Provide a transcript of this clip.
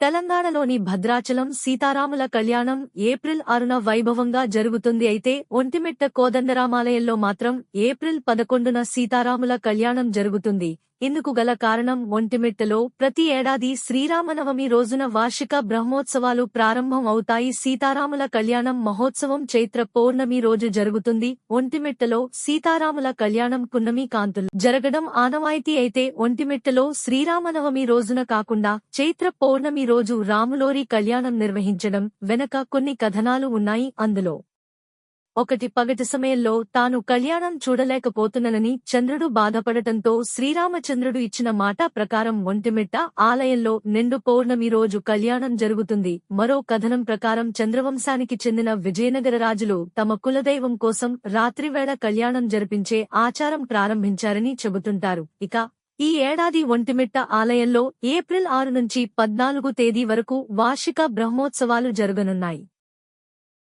తెలంగాణలోని భద్రాచలం సీతారాముల కళ్యాణం ఏప్రిల్ ఆరున వైభవంగా జరుగుతుంది. అయితే ఒంటిమిట్ట కోదండరామాలయంలో మాత్రం ఏప్రిల్ పదకొండున సీతారాముల కళ్యాణం జరుగుతుంది. ఇందుకు గల కారణం ఒంటిమిట్టలో ప్రతి ఏడాది శ్రీరామనవమి రోజున వార్షిక బ్రహ్మోత్సవాలు ప్రారంభం అవుతాయి సీతారాముల కళ్యాణం మహోత్సవం చైత్ర పౌర్ణమి రోజు జరుగుతుంది. ఒంటిమిట్టలో సీతారాముల కళ్యాణం పున్నమి కాంతులు జరగడం ఆనవాయితీ అయితే ఒంటిమిట్టలో శ్రీరామనవమి రోజున కాకుండా చైత్ర పౌర్ణమి రోజు రాములోరి కళ్యాణం నిర్వహించడం వెనక కొన్ని కథనాలు ఉన్నాయి. అందులో ఒకటి పగటి సమయంలో తాను కళ్యాణం చూడలేకపోతున్నానని చంద్రుడు బాధపడటంతో శ్రీరామచంద్రుడు ఇచ్చిన మాట ప్రకారం ఒంటిమిట్ట ఆలయంలో నిండు పౌర్ణమి రోజు కళ్యాణం జరుగుతుంది. మరో కథనం ప్రకారం చంద్రవంశానికి చెందిన విజయనగర రాజులు తమ కులదైవం కోసం రాత్రివేళ కళ్యాణం జరిపించే ఆచారం ప్రారంభించారని చెబుతుంటారు. ఇక ఈ ఏడాది ఒంటిమిట్ట ఆలయంలో ఏప్రిల్ ఆరు నుంచి పద్నాలుగు తేదీ వరకు వార్షిక బ్రహ్మోత్సవాలు జరగనున్నాయి.